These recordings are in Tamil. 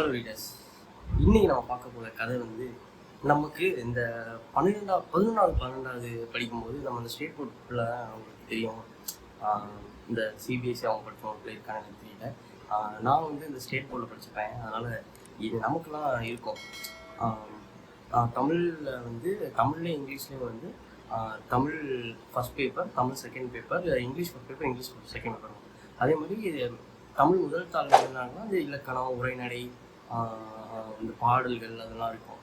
ஹலோ ரீடர்ஸ் இன்னைக்கு நம்ம பார்க்க போகிற கதை வந்து நமக்கு இந்த பன்னிரெண்டாவது பதினொன்றாவது பன்னெண்டாவது படிக்கும்போது நம்ம இந்த ஸ்டேட் போர்டுக்குள்ள அவங்களுக்கு தெரியும். இந்த சிபிஎஸ்சி அவங்க படித்தவங்க இருக்காங்க எனக்கு தெரியல. நான் வந்து இந்த ஸ்டேட் போர்டில் படிச்சிருப்பேன். அதனால் இது நமக்குலாம் இருக்கும். தமிழில் வந்து தமிழ்லேயும் இங்கிலீஷ்லேயும் வந்து Tamil first paper Tamil second paper English first paper English second paper அதே மாதிரி தமிழ் முதல் தாள் என்னன்னா அது இலக்கணம் உரைநடை இந்த பாடல்கள் அதெல்லாம் இருக்கும்.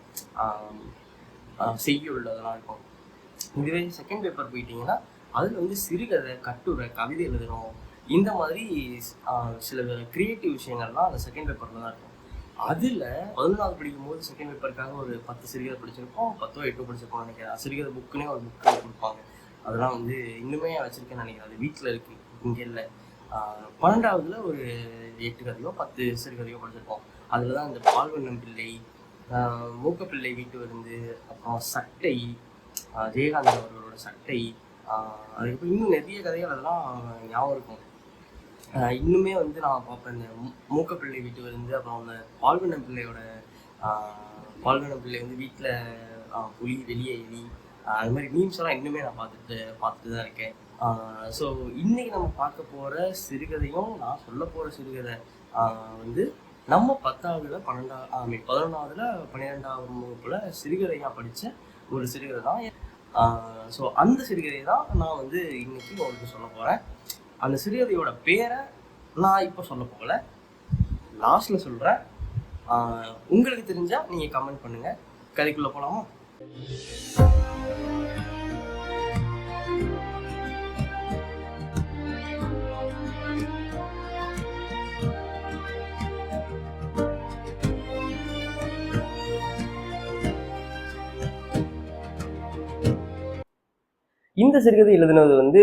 செய்யுள் அதெல்லாம் இருக்கும். இதுவே செகண்ட் பேப்பர் போயிட்டீங்கன்னா அதில் வந்து சிறுகதை கட்டுரை கவிதை எழுதணும். இந்த மாதிரி சில கிரியேட்டிவ் விஷயங்கள்லாம் அந்த செகண்ட் பேப்பரில் தான் இருக்கும். அதில் பதினொன்றாவது படிக்கும்போது செகண்ட் பேப்பருக்காக ஒரு பத்து சிறுகதை படிச்சிருப்போம் பத்தோ எட்டோ படிச்சிருப்போம் நினைக்கிறேன். சிறுகதை புக்குனே ஒரு புக்கு கொடுப்பாங்க. அதெல்லாம் வந்து இன்னுமே வச்சுருக்கேன்னு நினைக்கிறேன். அது வீட்டில் இருக்குது இங்கே இல்லை. பன்னெண்டாவதுல ஒரு எட்டு கதையோ பத்து சிறுகதையோ படிச்சிருப்போம். அதில் தான் இந்த பால்வண்ணம் பிள்ளை மூக்கப்பிள்ளை வீட்டு விருந்து அப்புறம் சட்டை ஜெயகாந்தன் அவர்களோட சட்டை அதுக்கப்புறம் இன்னும் நிறைய கதைகள் அதெல்லாம் ஞாபகம் இருக்கும். இன்னுமே வந்து நான் பார்ப்பேன் இந்த மூக்கப்பிள்ளை வீட்டு விருந்து அப்புறம் அந்த பால்வண்ணம் பிள்ளையோட பால்வண்ணம் பிள்ளை வந்து வீட்டில் புலி வெளியே எலி அது மாதிரி மீம்ஸ் எல்லாம் இன்னுமே நான் பார்த்துட்டு பார்த்துட்டு தான் இருக்கேன். ஸோ இன்னைக்கு நம்ம பார்க்க போகிற சிறுகதையும் நான் சொல்ல போகிற சிறுகதை வந்து நம்ம பத்தாவதுல பன்னெண்டா ஐ மீன் பதினொன்றாவதுல பன்னிரெண்டாவது வகுப்புல சிறுகதையாக படித்த ஒரு சிறுகதை தான். ஸோ அந்த சிறுகதை தான் நான் வந்து இன்னைக்கு உங்களுக்கு சொல்ல போகிறேன் அந்த சிறுகதையோட பேரை நான் இப்போ சொல்ல போகல. லாஸ்ட்ல சொல்கிறேன் உங்களுக்கு தெரிஞ்சால் நீங்கள் கமெண்ட் பண்ணுங்கள் கதைக்குள்ளே போகலாமா இந்த சிறுகதை எழுதினது வந்து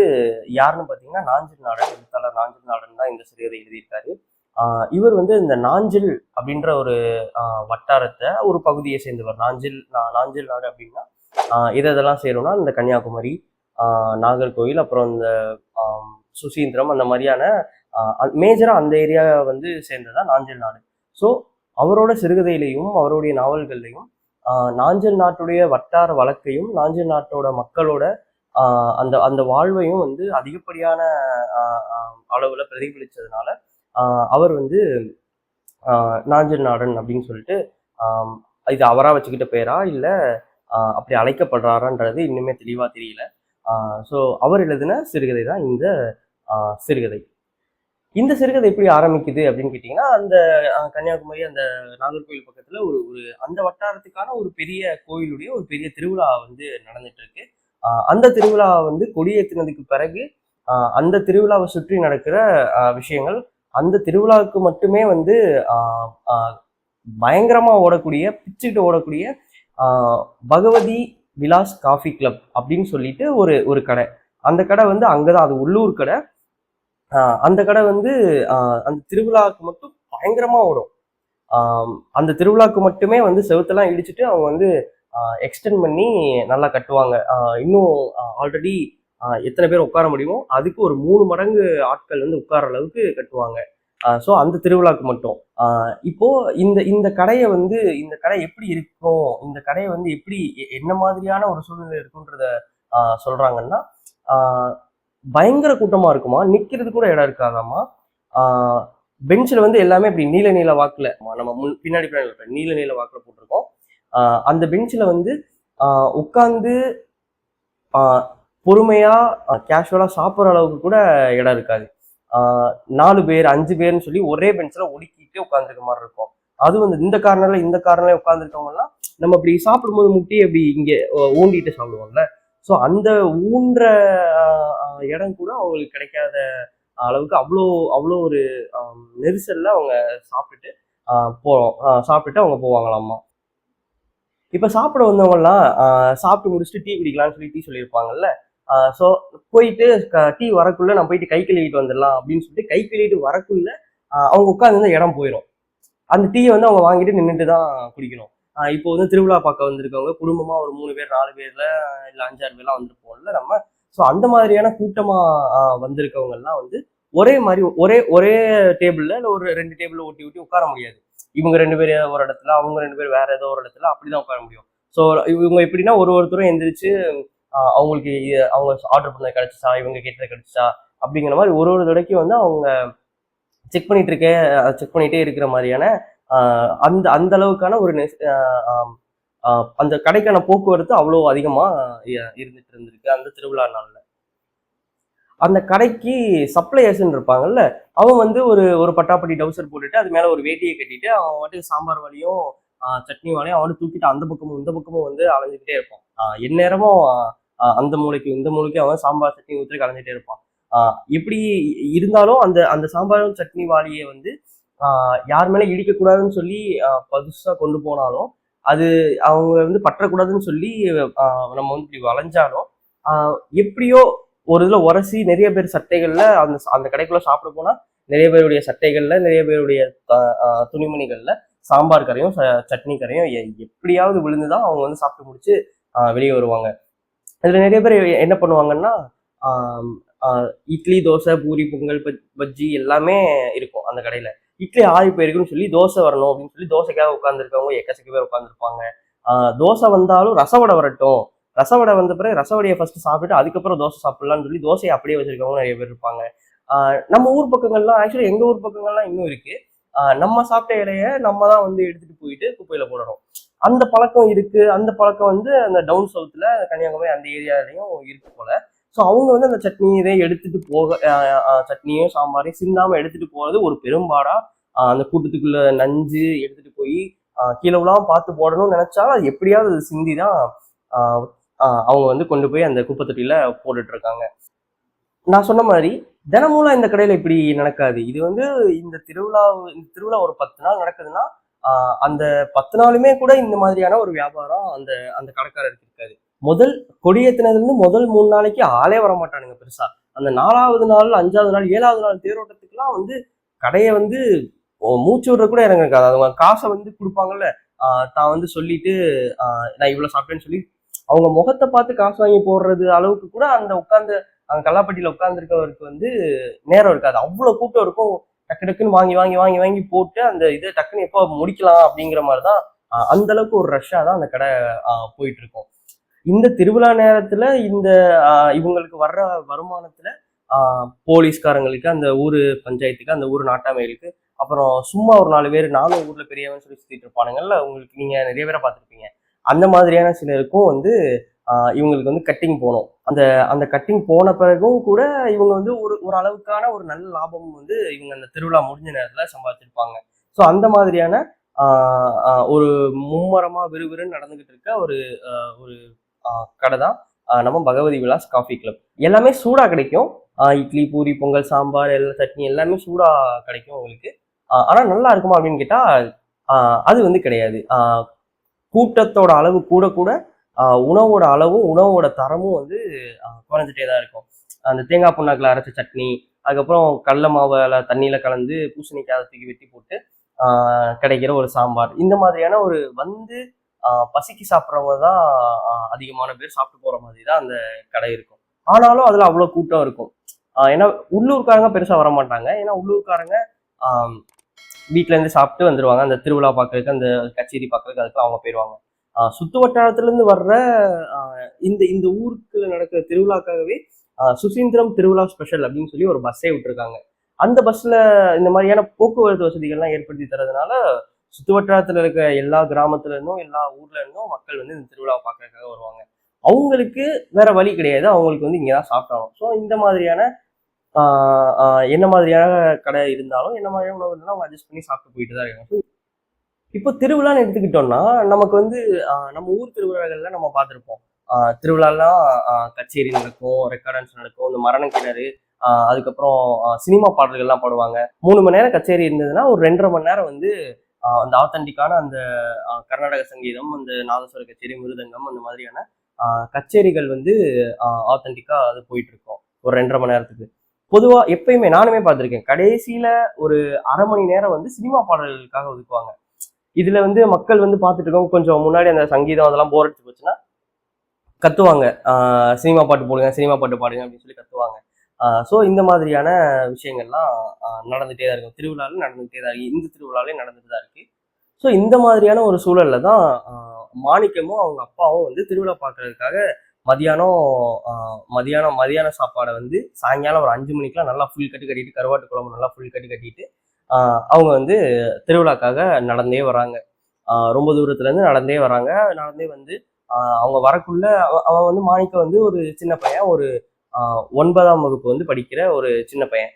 யாருன்னு பார்த்தீங்கன்னா நாஞ்சில் நாடன் எழுத்தாளர் நாஞ்சில் நாடன் தான் இந்த சிறுகதை எழுதியிருக்காரு. இவர் வந்து இந்த நாஞ்சில் அப்படின்ற ஒரு வட்டாரத்தை ஒரு பகுதியை சேர்ந்தவர். நாஞ்சில் நாஞ்சில் நாடு அப்படின்னா இதை இதெல்லாம் சேரும்னா இந்த கன்னியாகுமரி நாகர்கோவில் அப்புறம் இந்த சுசீந்திரம் அந்த மாதிரியான மேஜராக அந்த ஏரியா வந்து சேர்ந்ததா நாஞ்சில் நாடு. ஸோ அவரோட சிறுகதையிலையும் அவருடைய நாவல்கள்லையும் நாஞ்சல் நாட்டுடைய வட்டார வழக்கையும் நாஞ்சல் நாட்டோட மக்களோட அந்த அந்த வாழ்வையும் வந்து அதிகப்படியான அளவில் பிரதிபலித்ததுனால அளவுல பிரதிபலிச்சதுனால அவர் வந்து நாஞ்சல் நாடன் அப்படின்னு சொல்லிட்டு இது அவரா வச்சுக்கிட்ட பேரா? இல்ல அப்படி அழைக்கப்படுறாரான்றது இன்னுமே தெளிவா தெரியல. ஸோ அவர் எழுதின சிறுகதை தான் இந்த சிறுகதை. இந்த சிறுகதை எப்படி ஆரம்பிக்குது அப்படின்னு கேட்டிங்கன்னா அந்த கன்னியாகுமரி அந்த நாகர்கோவில் பக்கத்துல ஒரு ஒரு அந்த வட்டாரத்துக்கான ஒரு பெரிய கோயிலுடைய ஒரு பெரிய திருவிழா வந்து நடந்துட்டு இருக்கு. அந்த திருவிழா வந்து கொடியேற்றினதுக்கு பிறகு அந்த திருவிழாவை சுற்றி நடக்கிற விஷயங்கள் அந்த திருவிழாவுக்கு மட்டுமே வந்து பயங்கரமாக ஓடக்கூடிய பிச்சுக்கிட்டு ஓடக்கூடிய பகவதி விலாஸ் காஃபி கிளப் அப்படின்னு சொல்லிட்டு ஒரு ஒரு கடை. அந்த கடை வந்து அங்கதான் அது உள்ளூர் கடை. அந்த கடை வந்து அந்த திருவிழாவுக்கு மட்டும் பயங்கரமாக ஓடும். அந்த திருவிழாவுக்கு மட்டுமே வந்து செவத்தெல்லாம் இடிச்சிட்டு அவங்க வந்து எக்ஸ்டெண்ட் பண்ணி நல்லா கட்டுவாங்க. இன்னும் ஆல்ரெடி எத்தனை பேர் உட்கார முடியுமோ அதுக்கு ஒரு மூணு மடங்கு ஆட்கள் வந்து உட்கார அளவுக்கு கட்டுவாங்க. ஸோ அந்த திருவிழாக்கு மட்டும். இப்போ இந்த இந்த கடையை வந்து இந்த கடை எப்படி இருக்கும்? இந்த கடையை வந்து எப்படி எ- என்ன மாதிரியான ஒரு சூழ்நிலை இருக்குன்றத சொல்றாங்கன்னா பயங்கர கூட்டமா இருக்குமா? நிக்கிறது கூட இடம் இருக்காதாமா பெஞ்சில் வந்து எல்லாமே இப்படி நீல நீல வாக்குல நம்ம முன் பின்னாடி பின்னாடி நீல நீல வாக்குல போட்டிருக்கோம். அந்த பெஞ்சில் வந்து உட்காந்து பொறுமையா கேஷுவலா சாப்பிட்ற அளவுக்கு கூட இடம் இருக்காது. நாலு பேர் அஞ்சு பேர்னு சொல்லி ஒரே பெஞ்சில் ஒடுக்கிட்டே உட்காந்துருக்க மாதிரி இருக்கும். அது வந்து இந்த காரணம்ல இந்த காரணம் உட்காந்துருக்கவங்கலாம் நம்ம இப்படி சாப்பிடும்போது முட்டி அப்படி இங்கே ஊண்டிட்டு சாப்பிடுவோம்ல. ஸோ அந்த ஊன்ற இடம் கூட அவங்களுக்கு கிடைக்காத அளவுக்கு அவ்வளோ அவ்வளோ ஒரு நெரிசலில் அவங்க சாப்பிட்டுட்டு போகிறோம் சாப்பிட்டுட்டு அவங்க போவாங்களாம்மா. இப்போ சாப்பிட வந்தவங்கலாம் ஆஹ், சாப்பிட்டு முடிச்சுட்டு டீ குடிக்கலாம்னு சொல்லி டீ சொல்லியிருப்பாங்கல்ல? ஸோ போயிட்டு டீ வரக்குள்ள நான் போயிட்டு கை கழுவிட்டு வந்துடலாம் அப்படின்னு சொல்லிட்டு கை கழுவிட்டு வரக்குள்ள அவங்க உட்காந்து இடம் போயிடும் அந்த டீயை வந்து அவங்க வாங்கிட்டு நின்றுட்டு தான் குடிக்கணும். ஆஹ் இப்போ வந்து திருவிழா பார்க்க வந்திருக்கவங்க குடும்பமா ஒரு மூணு பேர் நாலு பேர்ல இல்ல அஞ்சாறு பேர்லாம் வந்துருப்போம்ல நம்ம. ஸோ அந்த மாதிரியான கூட்டமா வந்திருக்கவங்கெல்லாம் வந்திருக்கவங்க எல்லாம் வந்து ஒரே மாதிரி ஒரே ஒரே டேபிள்ல இல்லை ஒரு ரெண்டு டேபிளில் ஒட்டி ஒட்டி உட்கார முடியாது. இவங்க ரெண்டு பேர் ஒரு இடத்துல அவங்க ரெண்டு பேர் வேற ஏதோ ஒரு இடத்துல அப்படிதான் உட்கார முடியும். ஸோ இவங்க எப்படின்னா ஒரு ஒருத்தரும் எந்திரிச்சு அவங்களுக்கு அவங்க ஆர்டர் பண்ணது கிடைச்சிச்சா? இவங்க கேட்டது கிடைச்சிச்சா? அப்படிங்கிற மாதிரி ஒரு ஒரு தடவைக்கும் வந்து அவங்க செக் பண்ணிட்டு இருக்க செக் பண்ணிட்டே இருக்கிற மாதிரியான அந்த அந்த அளவுக்கான ஒரு நெஸ்- அந்த கடைக்கான போக்குவரத்து அவ்வளோ அதிகமாக இருந்துட்டு இருந்திருக்கு அந்த திருவிழா நாளில். அந்த கடைக்கு சப்ளையர்ஸ்ன்னு இருப்பாங்கல்ல அவன் வந்து ஒரு ஒரு பட்டாப்பட்டி டவுசர் போட்டுட்டு அது மேல ஒரு வேட்டியை கட்டிட்டு அவன் வாட்டுக்கு சாம்பார் வழியும் சட்னி வலையும் அவனு தூக்கிட்டு அந்த பக்கமும் இந்த பக்கமும் வந்து அலைஞ்சுக்கிட்டே இருப்பான். எந்நேரமும் அந்த மூலைக்கு இந்த மூலைக்கு அவன் சாம்பார் சட்னி ஊற்றி கலைஞ்சிட்டே இருப்பான். எப்படி இருந்தாலும் அந்த அந்த சாம்பாரும் சட்னி வாளியை வந்து யார் மேலே இடிக்கக்கூடாதுன்னு சொல்லி பதுசாக கொண்டு போனாலும் அது அவங்க வந்து பற்றக்கூடாதுன்னு சொல்லி நம்ம வந்து இப்படி வளைஞ்சாலும் எப்படியோ ஒரு இதில் உரசி நிறைய பேர் சட்டைகளில் அந்த அந்த கடைக்குள்ளே சாப்பிட போனால் நிறைய பேருடைய சட்டைகளில் நிறைய பேருடைய துணிமணிகளில் சாம்பார் கரையும் ச- சட்னி கரையும் எ- எப்படியாவது விழுந்துதான் அவங்க வந்து சாப்பிட்டு முடிச்சு வெளியே வருவாங்க. இதில் நிறைய பேர் என்ன பண்ணுவாங்கன்னா இட்லி தோசை பூரி பொங்கல் பஜ்- பஜ்ஜி எல்லாமே இருக்கும் அந்த கடையில். இட்லி ஆறி போயிருக்குன்னு சொல்லி தோசை வரணும் அப்படின்னு சொல்லி தோசைக்காக உட்காந்துருக்கவங்க எக்கச்சக்க பேர் உட்காந்துருப்பாங்க தோசை வந்தாலும் ரசவடை வரட்டும். ரசவடை வந்த பிறகு ரசவடையை ஃபர்ஸ்ட் சாப்பிட்டு அதுக்கப்புறம் தோசை சாப்பிடலாம்னு சொல்லி தோசையை அப்படியே வச்சிருக்கவங்க நிறைய பேர் இருப்பாங்க. நம்ம ஊர் பக்கங்கள்லாம் ஆக்சுவலி எங்க ஊர் பக்கங்கள்லாம் இன்னும் இருக்கு. நம்ம சாப்பிட்ட இலைய நம்ம தான் வந்து எடுத்துட்டு போயிட்டு குப்பையில போடணும். அந்த பழக்கம் இருக்கு. அந்த பழக்கம் வந்து அந்த டவுன் சவுத்துல கன்னியாகுமரி அந்த ஏரியாலையும் இருக்கு போல. ஸோ அவங்க வந்து அந்த சட்னி இதை எடுத்துட்டு போக சட்னியும் சாம்பாரையும் சிந்தாம எடுத்துட்டு போறது ஒரு பெரும்பாடா அந்த கூட்டத்துக்குள்ள நஞ்சு எடுத்துட்டு போய் கீழே விழாம பார்த்து போடணும்னு நினைச்சா அது எப்படியாவது அது சிந்தி தான் அவங்க வந்து கொண்டு போய் அந்த குப்பை தொட்டியில் போட்டுட்டு இருக்காங்க நான் சொன்ன மாதிரி தினமும் இந்த கடையில் இப்படி நடக்காது. இது வந்து இந்த திருவிழா இந்த திருவிழா ஒரு பத்து நாள் நடக்குதுன்னா அந்த பத்து நாளுமே கூட இந்த மாதிரியான ஒரு வியாபாரம் அந்த அந்த கடைக்காரருக்கு இருக்காது. முதல் கொடியேத்தினதுலேருந்து முதல் மூணு நாளைக்கு ஆளே வர மாட்டானுங்க பெருசா. அந்த நாலாவது நாள் அஞ்சாவது நாள் ஏழாவது நாள் தேரோட்டத்துக்குலாம் வந்து கடையை வந்து மூச்சு விடுற கூட இறங்க இருக்காது. அவங்க காசை வந்து கொடுப்பாங்கல்ல. தான் வந்து சொல்லிட்டு நான் இவ்வளோ சாப்பிட்டேன்னு சொல்லி அவங்க முகத்தை பார்த்து காசு வாங்கி போடுறது அளவுக்கு கூட அந்த உட்காந்து அங்க கல்லாப்பட்டியில உட்காந்துருக்கவருக்கு வந்து நேரம் இருக்காது. அவ்வளவு கூட்டம் இருக்கும். டக்கு டக்குன்னு வாங்கி வாங்கி வாங்கி வாங்கி போட்டு அந்த இதை டக்குன்னு எப்போ முடிக்கலாம் அப்படிங்கிற மாதிரி தான் அந்த அளவுக்கு ஒரு ரஷ்ஷாக தான் அந்த கடை போயிட்டு இருக்கும் இந்த திருவிழா நேரத்துல இந்த இவங்களுக்கு வர்ற வருமானத்துல போலீஸ்காரங்களுக்கு அந்த ஊர் பஞ்சாயத்துக்கு அந்த ஊர் நாட்டாமைகளுக்கு அப்புறம் சும்மா ஒரு நாலு பேர் நானும் ஊர்ல பெரியவன் சொல்லி சுத்திட்டு இருப்பானுங்கல்ல உங்களுக்கு நீங்க நிறைய பேரை பார்த்துருப்பீங்க. அந்த மாதிரியான சிலருக்கும் வந்து இவங்களுக்கு வந்து கட்டிங் போகணும் அந்த அந்த கட்டிங் போன பிறகும் கூட இவங்க வந்து ஒரு ஒரு அளவுக்கான ஒரு நல்ல லாபம் வந்து இவங்க அந்த திருவிழா முடிஞ்ச நேரத்தில் சம்பாதிச்சிருப்பாங்க. ஸோ அந்த மாதிரியான ஒரு மும்மரமாக விறுவிறுன்னு நடந்துகிட்டு இருக்க ஒரு ஒரு கடை தான் நம்ம பகவதி விலாஸ் காஃபி கிளப். எல்லாமே சூடாக கிடைக்கும். இட்லி பூரி பொங்கல் சாம்பார் எல்லா சட்னி எல்லாமே சூடாக கிடைக்கும் உங்களுக்கு. ஆனால் நல்லா இருக்குமா அப்படின்னு கேட்டால் அது வந்து கிடையாது. கூட்டத்தோட அளவு கூட கூட உணவோட அளவும் உணவோட தரமும் வந்து குறைஞ்சிட்டே தான் இருக்கும். அந்த தேங்காய் புண்ணாக்கில் அரைச்ச சட்னி அதுக்கப்புறம் கடல மாவில் தண்ணியில் கலந்து பூசணிக்காய் தூக்கி வெட்டி போட்டு கிடைக்கிற ஒரு சாம்பார். இந்த மாதிரியான ஒரு வந்து பசிக்கு சாப்பிட்றவங்க தான் அதிகமான பேர் சாப்பிட்டு போகிற மாதிரி தான் அந்த கடை இருக்கும். ஆனாலும் அதில் அவ்வளோ கூட்டம் இருக்கும். ஏன்னா உள்ளூர்காரங்க பெருசாக வர மாட்டாங்க ஏன்னா உள்ளூர்காரங்க வீட்டிலேருந்து சாப்பிட்டு வந்துடுவாங்க அந்த திருவிழா பார்க்கறதுக்கு அந்த கச்சேரி பார்க்கறதுக்கு அதுக்கு அவங்க போயிடுவாங்க சுத்து வட்டாரத்துலேருந்து வர்ற இந்த இந்த ஊருக்குள்ள நடக்கிற திருவிழாக்காகவே சுசீந்திரம் திருவிழா ஸ்பெஷல் அப்படின்னு சொல்லி ஒரு பஸ்ஸே விட்டுருக்காங்க. அந்த பஸ்ஸில் இந்த மாதிரியான போக்குவரத்து வசதிகள்லாம் ஏற்படுத்தி தரதுனால சுத்து வட்டாரத்தில் இருக்க எல்லா கிராமத்துல இருந்தும் எல்லா ஊர்ல இருந்தும் மக்கள் வந்து இந்த திருவிழாவை பார்க்கறதுக்காக வருவாங்க. அவங்களுக்கு வேற வழி கிடையாது. அவங்களுக்கு வந்து இங்கே தான் சாப்பிட்டாலும் ஸோ இந்த மாதிரியான என்ன மாதிரியான கடை இருந்தாலும் என்ன மாதிரியான உணவு இருந்தாலும் அவங்க அட்ஜஸ்ட் பண்ணி சாப்பிட்டு போயிட்டு தான் இருக்காங்க. இப்போ திருவிழான்னு எடுத்துக்கிட்டோம்னா நமக்கு வந்து நம்ம ஊர் திருவிழாக்கள்ல நம்ம பார்த்துருப்போம். திருவிழாலாம் கச்சேரி நடக்கும் ரெக்கார்டன்ஸ் நடக்கும் இந்த மரண கிணறு அதுக்கப்புறம் சினிமா பாடல்கள்லாம் பாடுவாங்க. மூணு மணி நேரம் கச்சேரி இருந்ததுன்னா ஒரு ரெண்டரை மணி நேரம் வந்து அந்த ஆத்தன்டிக்கான அந்த கர்நாடக சங்கீதம் அந்த நாதஸ்வர கச்சேரி மிருதங்கம் அந்த மாதிரியான கச்சேரிகள் வந்து ஆத்தன்டிக்கா அது போயிட்டு இருக்கோம் ஒரு ரெண்டரை மணி நேரத்துக்கு. பொதுவா எப்பயுமே நானுமே பார்த்துருக்கேன். கடைசியில ஒரு அரை மணி நேரம் வந்து சினிமா பாடல்களுக்காக ஒதுக்குவாங்க. இதுல வந்து மக்கள் வந்து பார்த்துட்டு இருக்கவங்க கொஞ்சம் முன்னாடி அந்த சங்கீதம் அதெல்லாம் போர் அடிச்சு போச்சுன்னா கத்துவாங்க. சினிமா பாட்டு போடுங்க சினிமா பாட்டு பாடுங்க அப்படின்னு சொல்லி கத்துவாங்க. ஸோ இந்த மாதிரியான விஷயங்கள்லாம் நடந்துகிட்டே தான் இருக்கும். திருவிழாவில் நடந்துகிட்டே தான் இருக்கு. இந்த திருவிழாலையும் நடந்துட்டு தான் இருக்கு. ஸோ இந்த மாதிரியான ஒரு சூழல்ல தான் மாணிக்கமும் அவங்க அப்பாவும் வந்து திருவிழா பார்க்கறதுக்காக மதியானம் மதியானம் மதியானம் மதியான சாப்பாடை வந்து சாயங்காலம் ஒரு அஞ்சு மணிக்கெலாம் நல்லா ஃபுல் கட்டு கட்டிட்டு கருவாட்டு குழம்பு நல்லா ஃபுல் கட்டு கட்டிட்டு அவங்க வந்து திருவிழாக்காக நடந்தே வராங்க. ரொம்ப தூரத்துலேருந்து நடந்தே வராங்க. நடந்தே வந்து அவங்க வரக்குள்ள அவன் வந்து மாணிக்கம் வந்து ஒரு சின்ன பையன் ஒரு ஒன்பதாம் வகுப்பு வந்து படிக்கிற ஒரு சின்ன பையன்.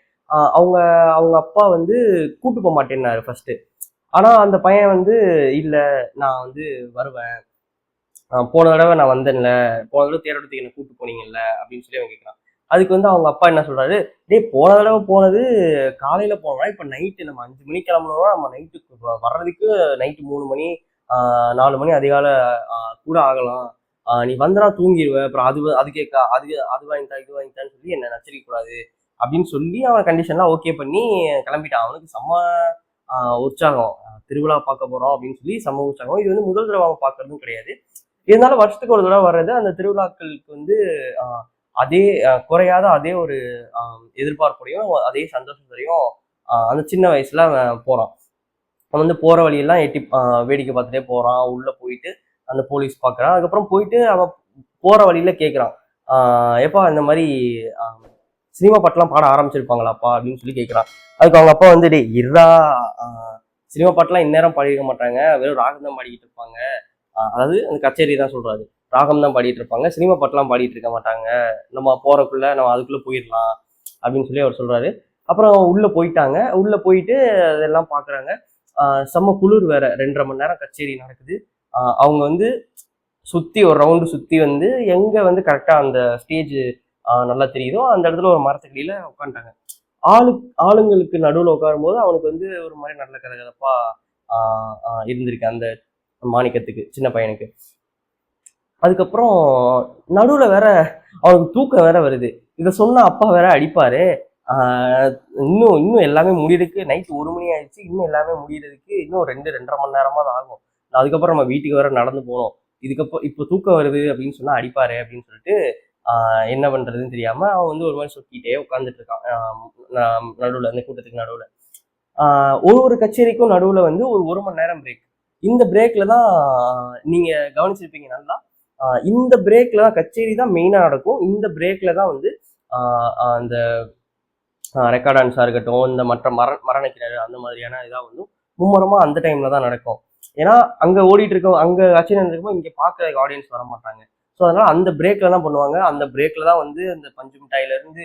அவங்க அவங்க அப்பா வந்து கூட்டு போக மாட்டேன்னாரு ஃபர்ஸ்ட் ஆனால் அந்த பையன் வந்து இல்லை நான் வந்து வருவேன். போன தடவை நான் வந்தேன்ல போன தடவை தேரோட்டத்துக்கு என்ன கூட்டு போனீங்கல்ல அப்படின்னு சொல்லி அவன் கேட்குறான் அதுக்கு வந்து அவங்க அப்பா என்ன சொல்றாரு டேய் போன தடவை போனது காலையில போனோம்னா இப்ப நைட்டு நம்ம அஞ்சு மணிக்கு கிளம்புனோம்னா நம்ம நைட்டு வர்றதுக்கு நைட்டு மூணு மணி ஆஹ் நாலு மணி அதிகால கூட ஆகலாம். ஆஹ் நீ வந்தனா தூங்கிடுவ அப்புறம் அது அது கேட்கா அது அது வாங்கிட்டா இது வாங்கிட்டான்னு சொல்லி என்ன நச்சரிக்க கூடாது அப்படின்னு சொல்லி அவன் கண்டிஷன்லாம் ஓகே பண்ணி கிளம்பிட்டான். அவனுக்கு செம்ம உற்சாகம். திருவிழா பார்க்க போறோம் அப்படின்னு சொல்லி செம்ம உற்சாகம். இது வந்து முதல் தடவை அவன் பார்க்கறதும் கிடையாது. இருந்தாலும் வருஷத்துக்கு ஒரு தடவை வர்றது அந்த திருவிழாக்களுக்கு வந்து அதே குறையாத அதே ஒரு ஆஹ், எதிர்பார்ப்போடையும் அதே சந்தோஷத்தோடையும் அந்த சின்ன வயசுல அவன் போறான். அவன் வந்து போற வழியெல்லாம் எட்டி வேடிக்கை பார்த்துட்டே போறான். உள்ள போயிட்டு அந்த போலீஸ் பார்க்குறான் அதுக்கப்புறம் போயிட்டு அவன் போற வழியில கேட்குறான் ஆஹ், எப்பா இந்த மாதிரி சினிமா பாட்டெல்லாம் பாட ஆரம்பிச்சிருப்பாங்களாப்பா? அப்படின்னு சொல்லி கேட்குறான் அதுக்கு அவங்க அப்பா வந்து டே இருடா சினிமா பாட்டெல்லாம் இந்நேரம் பாடியிருக்க மாட்டாங்க. வெறும் ராகம் தான் பாடிக்கிட்டு இருப்பாங்க. அதாவது அந்த கச்சேரி தான் சொல்றாரு. ராகம் தான் பாடிட்டு இருப்பாங்க. சினிமா பாட்டெல்லாம் பாடிட்டு இருக்க மாட்டாங்க. நம்ம போறக்குள்ள நம்ம அதுக்குள்ள போயிடலாம் அப்படின்னு சொல்லி அவர் சொல்றாரு. அப்புறம் உள்ள போயிட்டாங்க. உள்ள போயிட்டு அதெல்லாம் பாக்குறாங்க. செம்ம குளிர் வேற. ரெண்டரை மணி நேரம் கச்சேரி நடக்குது. அவங்க வந்து சுத்தி ஒரு ரவுண்டு சுத்தி வந்து எங்க வந்து கரெக்டா அந்த ஸ்டேஜ் நல்லா தெரியுதோ அந்த இடத்துல ஒரு மரத்துக்கடியில உட்காந்துட்டாங்க. ஆளு ஆளுங்களுக்கு நடுவில் உட்காரும்போது அவனுக்கு வந்து ஒரு மாதிரி நல்ல கதகதப்பா ஆஹ் இருந்திருக்கு. அந்த மாணிக்கத்துக்கு சின்ன பையனுக்கு. அதுக்கப்புறம் நடுவில் வேற அவனுக்கு தூக்கம் வேற வருது. இதை சொன்னால் அப்பா வேற அடிப்பாரு. இன்னும் இன்னும் எல்லாமே முடியறதுக்கு நைட்டு ஒரு மணி ஆயிடுச்சு. இன்னும் எல்லாமே முடியறதுக்கு இன்னும் ரெண்டு ரெண்டரை மணி நேரமாக தான் ஆகும். அதுக்கப்புறம் நம்ம வீட்டுக்கு வேற நடந்து போனோம். இதுக்கப்புறம் இப்போ தூக்கம் வருது அப்படின்னு சொன்னால் அடிப்பாரு அப்படின்னு சொல்லிட்டு என்ன பண்ணுறதுன்னு தெரியாமல் அவன் வந்து ஒரு மாதிரி சொக்கிட்டே உட்காந்துட்டு இருக்கான். நடுவில் அந்த கூட்டத்துக்கு நடுவில். ஒரு ஒரு கச்சேரிக்கும் நடுவில் வந்து ஒரு ஒரு மணி நேரம் பிரேக் இந்த பிரேக்ல தான் நீங்க கவனிச்சிருப்பீங்க நல்லா. இந்த பிரேக்ல தான் கச்சேரி தான் மெயினா நடக்கும். இந்த பிரேக்ல தான் வந்து அந்த ரெக்கார்ட் இருக்கட்டும் இந்த மற்ற மர மரணிக்கிறாரு அந்த மாதிரியான இதாக வந்து மும்முரமாக அந்த டைம்ல தான் நடக்கும். ஏன்னா அங்க ஓடிட்டு இருக்க அங்க கட்சி நடக்கும்போது இங்க பார்க்க ஆடியன்ஸ் வர மாட்டாங்க. ஸோ அதனால அந்த பிரேக்ல தான் பண்ணுவாங்க. அந்த பிரேக்ல தான் வந்து அந்த பஞ்சு மிட்டாயில இருந்து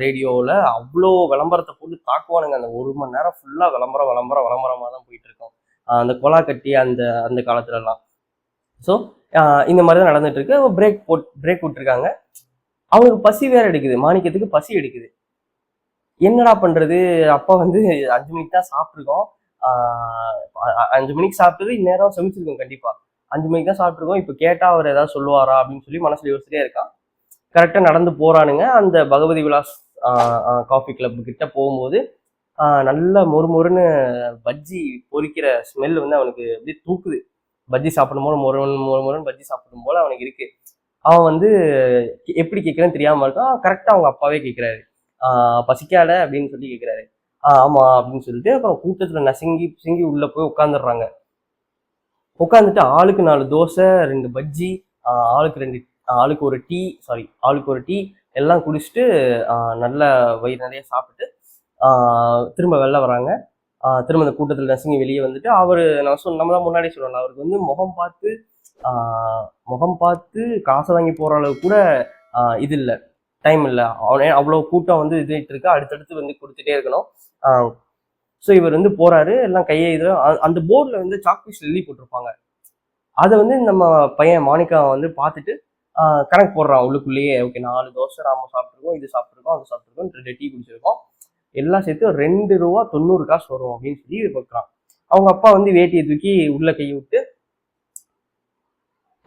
ரேடியோவில் அவ்வளோ விளம்பரத்தை போட்டு தாக்குவானுங்க. அந்த ஒரு மணி நேரம் ஃபுல்லாக விளம்பரம் விளம்பரம் விளம்பரமாக தான் போயிட்டு இருக்கோம். அந்த கொலா கட்டி அந்த அந்த காலத்துலலாம். ஸோ இந்த மாதிரி தான் நடந்துட்டு இருக்கு பிரேக் போட் பிரேக் விட்டுருக்காங்க. அவருக்கு பசி வேற எடுக்குது. மாணிக்கத்துக்கு பசி எடுக்குது. என்னடா பண்றது? அப்பா வந்து அஞ்சு மணிக்கு தான் சாப்பிட்ருக்கோம். அஞ்சு மணிக்கு சாப்பிட்டது இந்நேரம் சமைச்சிருக்கோம் கண்டிப்பா. அஞ்சு மணிக்கு தான் சாப்பிட்ருக்கோம். இப்போ கேட்டா அவர் ஏதாவது சொல்லுவாரா அப்படின்னு சொல்லி மனசுல யோசிச்சிட்டே இருக்கான். கரெக்டாக நடந்து போறானுங்க. அந்த பகவதி விலாஸ் காஃபி கிளப் கிட்ட போகும்போது நல்லா மொறு மொறுமொறுன்னு பஜ்ஜி பொரிக்கிற ஸ்மெல் வந்து அவனுக்கு அப்படியே தூக்குது. பஜ்ஜி சாப்பிடும் போது மொறு மொறு மொறுன்னு பஜ்ஜி சாப்பிடும் போல அவனுக்கு இருக்கு. அவன் வந்து எப்படி கேட்கறன்னு தெரியாம இருக்கான் கரெக்டாக அவங்க அப்பாவே கேட்குறாரு பசிக்காத அப்படின்னு சொல்லி கேட்குறாரு ஆமா அப்படின்னு சொல்லிட்டு அப்புறம் கூட்டத்தில் நசுங்கி பிசுங்கி உள்ள போய் உட்காந்துடுறாங்க உட்காந்துட்டு ஆளுக்கு நாலு தோசை ரெண்டு பஜ்ஜி ஆளுக்கு ரெண்டு ஆளுக்கு ஒரு டீ சாரி ஆளுக்கு ஒரு டீ எல்லாம் குடிச்சிட்டு நல்ல வயிறு நிறைய சாப்பிட்டு திரும்ப வெளில வராங்க. திரும்ப அந்த கூட்டத்தில் நசுங்கி வெளியே வந்துட்டு அவர் நான் சொன்ன நம்ம தான் முன்னாடி சொல்லணும் அவருக்கு வந்து முகம் பார்த்து முகம் பார்த்து காசை வாங்கி போகிற அளவுக்கு கூட இது இல்லை. டைம் இல்லை. அவனே அவ்வளோ கூட்டம் வந்து இது இருக்கு. அடுத்தடுத்து வந்து கொடுத்துட்டே இருக்கணும். ஸோ இவர் வந்து போறாரு. எல்லாம் கையை இது அந்த போர்டில் வந்து சாக்பீஸ் எழுதி போட்டிருப்பாங்க. அதை வந்து நம்ம பையன் மாணிக்கா வந்து பார்த்துட்டு கணக்கு போடுறான் உள்ளுக்குள்ளேயே. ஓகே நாலு தோசை ராம சாப்பிட்ருக்கோம் இது சாப்பிட்ருக்கோம் அது சாப்பிட்ருக்கோம் ரெண்டு டீ குடிச்சிருக்கோம். எல்லாம் சேர்த்து ரெண்டு ரூபா தொண்ணூறு காசு வரும் அப்படின்னு சொல்லி பார்க்குறான் அவங்க அப்பா வந்து வேட்டியை தூக்கி உள்ள கை விட்டு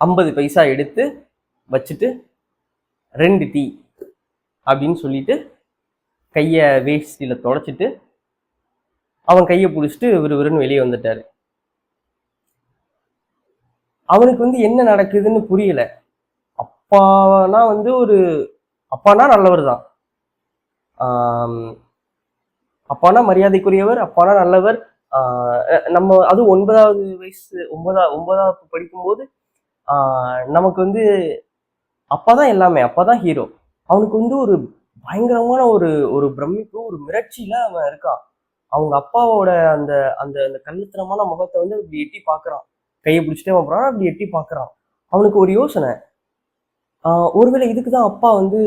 ஐம்பது பைசா எடுத்து வச்சுட்டு ரெண்டு டீ அப்படின்னு சொல்லிட்டு கையை வேஷ்டியில் தொடச்சிட்டு அவன் கையை பிடிச்சிட்டு விறுவிறுன்னு வெளியே வந்துட்டாரு. அவனுக்கு வந்து என்ன நடக்குதுன்னு புரியல. அப்பானா வந்து ஒரு அப்பானா நல்லவர் தான் அப்பானா மரியாதைக்குரியவர் அப்பானா நல்லவர். நம்ம அது ஒன்பதாவது வயசு ஒன்பதா ஒன்பதாவது படிக்கும்போது நமக்கு வந்து அப்பா தான் எல்லாமே அப்பா தான் ஹீரோ அவனுக்கு வந்து ஒரு பயங்கரமான ஒரு ஒரு பிரமிப்பு ஒரு மிரட்சியில அவன் இருக்கான். அவங்க அப்பாவோட அந்த அந்த அந்த கள்ளத்தனமான முகத்தை வந்து அப்படி எட்டி பார்க்குறான். கையை பிடிச்சிட்டே போகிறான் போறான் அப்படி எட்டி பார்க்குறான். அவனுக்கு ஒரு யோசனை ஒருவேளை இதுக்கு தான் அப்பா வந்து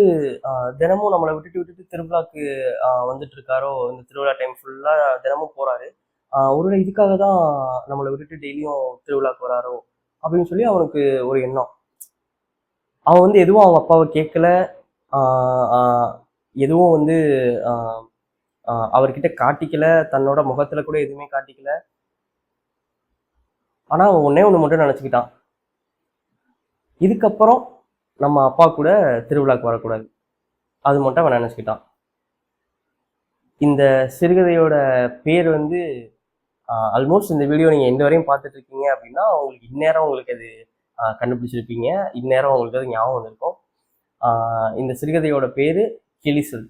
தினமும் நம்மளை விட்டுட்டு விட்டுட்டு திருவிழாக்கு வந்துட்டு இருக்காரோ இந்த திருவிழா டைம் ஃபுல்லா தினமும் போறாரு. ஒருவேளை இதுக்காக தான் நம்மளை விட்டுட்டு டெய்லியும் திருவிழாக்கு வராரோ அப்படின்னு சொல்லி அவனுக்கு ஒரு எண்ணம். அவன் வந்து எதுவும் அவங்க அப்பாவை கேட்கல. எதுவும் வந்து அவர்கிட்ட காட்டிக்கல. தன்னோட முகத்துல கூட எதுவுமே காட்டிக்கல. ஆனா அவன் ஒன்னே ஒன்று மட்டும் நினச்சிக்கிட்டான். இதுக்கப்புறம் நம்ம அப்பா கூட திருவிழாக்கு வரக்கூடாது. அது மட்டும் அவன் நினச்சிக்கிட்டான். இந்த சிறுகதையோட பேர் வந்து ஆல்மோஸ்ட் இந்த வீடியோ நீங்கள் எந்த வரையும் பார்த்துட்டு இருக்கீங்க அப்படின்னா உங்களுக்கு இந்நேரம் உங்களுக்கு அது கண்டுபிடிச்சிருப்பீங்க. இந்நேரம் உங்களுக்கு அது ஞாபகம் வந்திருக்கும். இந்த சிறுகதையோட பேர் கிளிசல்.